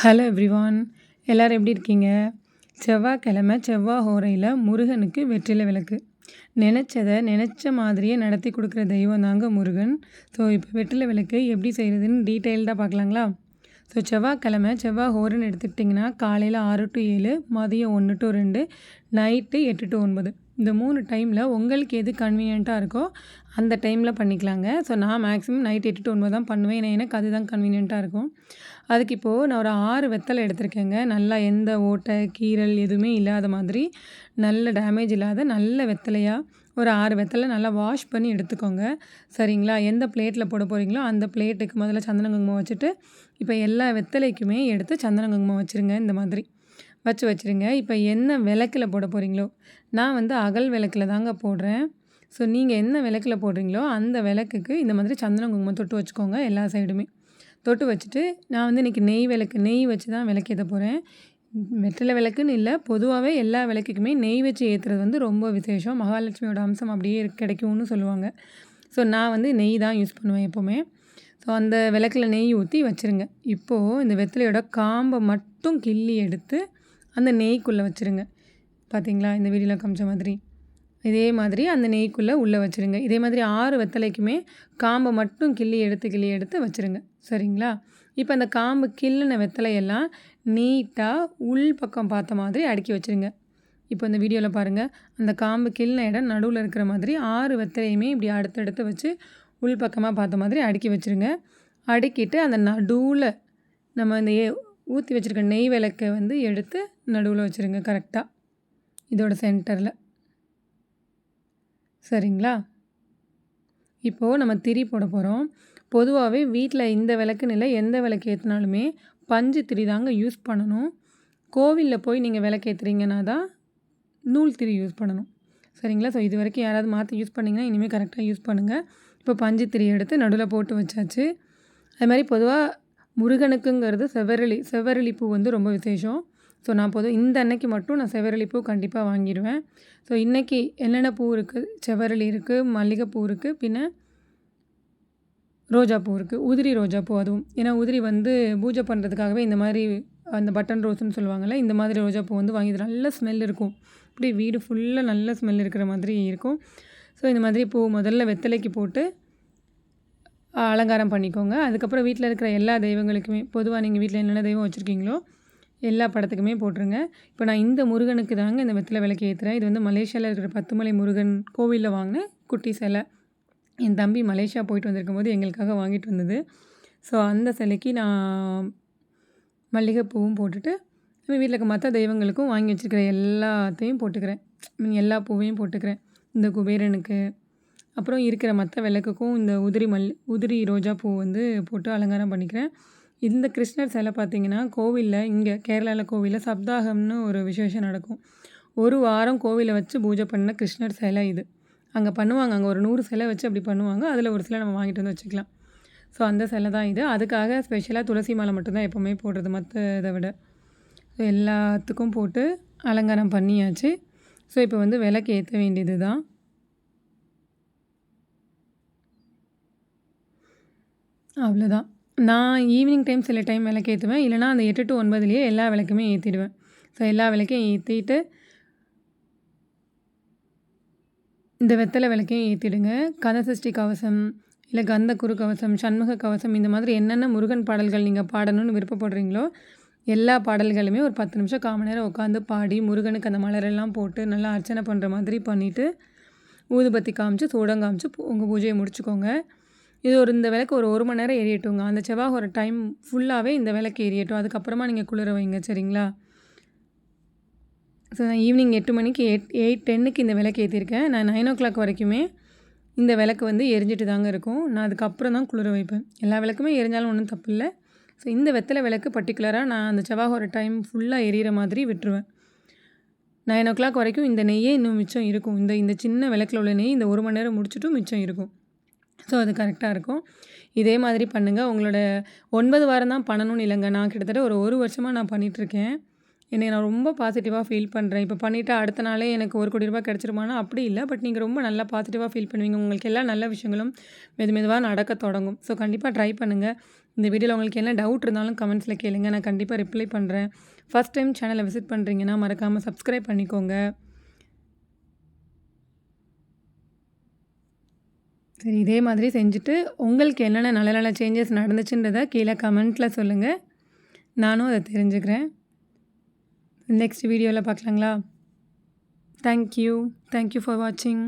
Hello everyone எல்லோரும் எப்படி இருக்கீங்க? செவ்வாய்க்கிழமை செவ்வாய் ஹோரையில் முருகனுக்கு வெற்றிலை விளக்கு. நினச்சதை நினச்ச மாதிரியே நடத்தி கொடுக்குற தெய்வம் தாங்க முருகன். ஸோ இப்போ வெற்றிலை விளக்கு எப்படி செய்கிறதுன்னு டீட்டெயில்டாக பார்க்கலாங்களா? ஸோ செவ்வாய்க்கிழமை செவ்வாய் ஹோரன்னு எடுத்துக்கிட்டிங்கன்னா காலையில் ஆறு டு ஏழு மதியம் ஒன்று டு ரெண்டு நைட்டு எட்டு டு ஒன்பது. இந்த மூணு டைமில் உங்களுக்கு எது கன்வீனியண்ட்டாக இருக்கோ அந்த டைமில் பண்ணிக்கலாங்க. ஸோ நான் மேக்ஸிமம் நைட் எட்டு டு ஒன்பது தான் பண்ணுவேன். ஏன்னா எனக்கு அதுதான் கன்வீனியண்ட்டாக இருக்கும். அதுக்கு இப்போது நான் ஒரு ஆறு வெத்தலை எடுத்திருக்கேங்க. நல்லா எந்த ஓட்டை கீறல் எதுவுமே இல்லாத மாதிரி நல்ல டேமேஜ் இல்லாத நல்ல வெத்தலையாக ஒரு ஆறு வெத்தலை நல்லா வாஷ் பண்ணி எடுத்துக்கோங்க. சரிங்களா? எந்த பிளேட்டில் போட போகிறீங்களோ அந்த பிளேட்டுக்கு முதல்ல சந்தன குங்குமம் வச்சுட்டு இப்போ எல்லா வெத்தலைக்குமே எடுத்து சந்தன குங்குமம் வச்சுருங்க இந்த மாதிரி. வச்சு வச்சுருங்க. இப்போ என்ன விளக்கில் போட போகிறீங்களோ நான் வந்து அகல் விளக்கில் தாங்க போடுறேன். ஸோ நீங்கள் என்ன விளக்கில் போடுறீங்களோ அந்த விளக்குக்கு இந்த மாதிரி சந்தன குங்குமம் தொட்டு வச்சுக்கோங்க எல்லா சைடுமே தொட்டு வச்சுட்டு நான் வந்து இன்றைக்கி நெய் விளக்கு நெய் வச்சு தான் விளக்கேற்ற போகிறேன் வெற்றிலை விளக்குன்னு இல்லை பொதுவாகவே எல்லா விளக்குக்குமே நெய் வச்சு ஏற்றுறது வந்து ரொம்ப விசேஷம். மகாலட்சுமியோட அம்சம் அப்படியே கிடைக்கும்னு சொல்லுவாங்க. ஸோ நான் வந்து நெய் தான் யூஸ் பண்ணுவேன் எப்போவுமே. ஸோ அந்த விளக்கில் நெய் ஊற்றி வச்சுருங்க. இப்போது இந்த வெற்றிலையோட காம்பை மட்டும் கிள்ளி எடுத்து அந்த நெய்க்குள்ளே வச்சுருங்க. பார்த்தீங்களா இந்த வீடியோவில் காமிச்ச மாதிரி. இதே மாதிரி அந்த நெய்க்குள்ளே உள்ளே வச்சுருங்க. இதே மாதிரி ஆறு வெத்தலைக்குமே காம்பை மட்டும் கிள்ளி எடுத்து கிள்ளி எடுத்து வச்சுருங்க. சரிங்களா? இப்போ அந்த காம்பு கிள்ளின வெத்தலையெல்லாம் நீட்டாக உள் பக்கம் பார்த்த மாதிரி அடுக்கி வச்சுருங்க. இப்போ இந்த வீடியோவில் பாருங்கள் அந்த காம்பு கிள்ளின இடம் நடுவில் இருக்கிற மாதிரி ஆறு வெத்தலையுமே இப்படி அடுத்தடுத்து வச்சு உள் பக்கமாக பார்த்த மாதிரி அடுக்கி வச்சுருங்க. அடுக்கிட்டு அந்த நடுவில் நம்ம இந்த ஊற்றி வச்சுருக்க நெய் விளக்கை வந்து எடுத்து நடுவில் வச்சுருங்க கரெக்டாக இதோட சென்டரில் சரிங்களா? இப்போது நம்ம திரி போட போகிறோம் பொதுவாகவே வீட்டில் இந்த விளக்குன்னு இல்லை எந்த விளக்கு ஏற்றினாலுமே பஞ்சு திரி தாங்க யூஸ் பண்ணணும். கோவிலில் போய் நீங்கள் விளக்கு ஏற்றுறீங்கன்னா தான் நூல் திரி யூஸ் பண்ணணும். சரிங்களா? ஸோ இது வரைக்கும் யாராவது மாற்றி யூஸ் பண்ணிங்கன்னா இனிமேல் கரெக்டாக யூஸ் பண்ணுங்கள் இப்போ பஞ்சு திரி எடுத்து நடுவில் போட்டு வச்சாச்சு. அது மாதிரி பொதுவாக முருகனுக்குங்கிறது செவ்வரளி செவ்வரளி பூ வந்து ரொம்ப விசேஷம். ஸோ நான் பொதுவாக இந்த அன்னைக்கு மட்டும் நான் செவரளி பூ கண்டிப்பாக வாங்கிடுவேன். ஸோ இன்றைக்கி என்னென்ன பூ இருக்குது செவரளி இருக்குது மல்லிகைப்பூ இருக்குது பின்ன ரோஜாப்பூ இருக்குது உதிரி ரோஜாப்பூ அதுவும். ஏன்னா உதிரி வந்து பூஜை பண்ணுறதுக்காகவே இந்த மாதிரி அந்த பட்டன் ரோஸ்ன்னு சொல்லுவாங்கள்ல இந்த மாதிரி ரோஜாப்பூ வந்து வாங்கிது நல்ல ஸ்மெல் இருக்கும். அப்படியே வீடு ஃபுல்லாக நல்ல ஸ்மெல் இருக்கிற மாதிரி இருக்கும். ஸோ இந்த மாதிரி பூ முதல்ல வெத்தலைக்கு போட்டு அலங்காரம் பண்ணிக்கோங்க. அதுக்கப்புறம் வீட்டில் இருக்கிற எல்லா தெய்வங்களுக்குமே பொதுவாக நீங்கள் வீட்டில் என்னென்ன தெய்வம் வச்சுருக்கீங்களோ எல்லா படத்துக்குமே போட்டுருங்க. இப்போ நான் இந்த முருகனுக்கு தாங்க இந்த வெத்தலை விளக்கு ஏற்றுறேன் இது வந்து மலேசியாவில் இருக்கிற பத்துமலை முருகன் கோவிலில் வாங்கின குட்டி சிலை. என் தம்பி மலேசியா போயிட்டு வந்திருக்கும் போது எங்களுக்காக வாங்கிட்டு வந்தது. ஸோ அந்த சிலைக்கு நான் மல்லிகைப்பூவும் போட்டுட்டு நம்ம வீட்டில் இருக்க மற்ற தெய்வங்களுக்கும் வாங்கி வச்சுருக்கிற எல்லாத்தையும் போட்டுக்கிறேன். எல்லா பூவையும் போட்டுக்கிறேன். இந்த குபேரனுக்கு. அப்புறம் இருக்கிற மற்ற விளக்குக்கும் இந்த உதிரி மல் உதிரி ரோஜா பூ வந்து போட்டு அலங்காரம் பண்ணிக்கிறேன். இந்த கிருஷ்ணர் சிலை பார்த்திங்கன்னா கோவிலில் இங்கே கேரளாவில் கோவிலில் சப்தாகம்னு ஒரு விசேஷம் நடக்கும். ஒரு வாரம் கோவிலை வச்சு பூஜை பண்ண கிருஷ்ணர் சிலை இது. அங்கே பண்ணுவாங்க. அங்கே ஒரு நூறு சிலை வச்சு அப்படி பண்ணுவாங்க. அதில் ஒரு சிலை நம்ம வாங்கிட்டு வந்து வச்சுக்கலாம். ஸோ அந்த சிலை தான் இது. அதுக்காக ஸ்பெஷலாக துளசி மாலை மட்டும்தான் எப்போவுமே போடுறது மற்ற இதை விட. ஸோ எல்லாத்துக்கும் போட்டு அலங்காரம் பண்ணியாச்சு. ஸோ இப்போ வந்து விளக்கு ஏற்ற வேண்டியது தான். அவ்வளோதான் நான் ஈவினிங் டைம் சில டைம் விளக்கு ஏற்றுவேன் இல்லைனா அந்த எட்டு டு ஒன்பதுலேயே எல்லா விளக்குமே ஏற்றிடுவேன் ஸோ எல்லா விளக்கையும் ஏற்றிட்டு இந்த வெத்தலை விளக்கையும் ஏற்றிடுங்க கதசஷ்டி கவசம் இல்லை கந்த குரு கவசம் சண்முக கவசம் இந்த மாதிரி என்னென்ன முருகன் பாடல்கள் நீங்கள் பாடணும்னு விருப்பப்படுறீங்களோ எல்லா பாடல்களுமே ஒரு பத்து நிமிஷம் காம நேரம் உட்காந்து பாடி முருகனுக்கு அந்த மலரெல்லாம் போட்டு நல்லா அர்ச்சனை பண்ணுற மாதிரி பண்ணிவிட்டு ஊதுபத்தி காமிச்சு சூடம் காமிச்சு உங்கள் பூஜையை முடிச்சுக்கோங்க. இது ஒரு இந்த விளக்கு ஒரு ஒரு மணி நேரம் எரியட்டுங்க அந்த செவ்வாய் ஒரு டைம் ஃபுல்லாகவே இந்த விளக்கு எரியட்டும். அதுக்கப்புறமா நீங்கள் குளிர வைங்க சரிங்களா? ஸோ நான் ஈவினிங் எட்டு மணிக்கு எயிட் எயிட் டென்னுக்கு இந்த விளக்கு ஏற்றிருக்கேன் நான் நைன் ஓ கிளாக் வரைக்குமே இந்த விளக்கு வந்து எரிஞ்சிட்டு தாங்க இருக்கும். நான் அதுக்கப்புறம் தான் குளிர வைப்பேன். எல்லா விளக்குமே எரிஞ்சாலும் ஒன்றும் தப்பு இல்லை. ஸோ இந்த வெத்தலை விளக்கு பர்டிகுலராக நான் அந்த செவ்வாய் ஒரு டைம் ஃபுல்லாக எரியிற மாதிரி விட்டுருவேன். நைன் ஓ கிளாக் வரைக்கும் இந்த நெய்யே இன்னும் மிச்சம் இருக்கும். இந்த இந்த சின்ன விளக்கில் உள்ள நெய் இந்த ஒரு மணி நேரம் முடிச்சுட்டும் மிச்சம் இருக்கும். ஸோ அது கரெக்டாக இருக்கும். இதே மாதிரி பண்ணுங்கள் உங்களோட ஒன்பது வாரம் தான் பண்ணணும்னு இல்லைங்க. நான் கிட்டத்தட்ட ஒரு ஒரு வருஷமாக நான் பண்ணிகிட்ருக்கேன் என்னை நான் ரொம்ப பாசிட்டிவாக ஃபீல் பண்ணுறேன் இப்போ பண்ணிவிட்டு அடுத்த நாளே எனக்கு ஒரு கோடி ரூபா கிடச்சிருமானா? அப்படி இல்லை. பட் நீங்கள் ரொம்ப நல்லா பாசிட்டிவாக ஃபீல் பண்ணுவீங்க. உங்களுக்கு எல்லா நல்ல விஷயங்களும் மெது மெதுவாக நடக்க தொடங்கும். ஸோ கண்டிப்பாக ட்ரை பண்ணுங்கள் இந்த வீடியோவில் உங்களுக்கு என்ன டவுட் இருந்தாலும் கமெண்ட்ஸில் கேளுங்க. நான் கண்டிப்பாக ரிப்ளை பண்ணுறேன் ஃபஸ்ட் டைம் சேனலை விசிட் பண்ணுறீங்கன்னா மறக்காமல் சப்ஸ்கிரைப் பண்ணிக்கோங்க. சரி இதே மாதிரி செஞ்சுட்டு உங்களுக்கு என்னென்ன நல்ல நல்ல சேஞ்சஸ் நடந்துச்சுன்றதை கீழே கமெண்ட்டில் சொல்லுங்கள் நானும் அதை தெரிஞ்சுக்கிறேன். நெக்ஸ்ட் வீடியோவில் பார்க்கலாங்களா? தேங்க்யூ தேங்க்யூ ஃபார் வாட்சிங்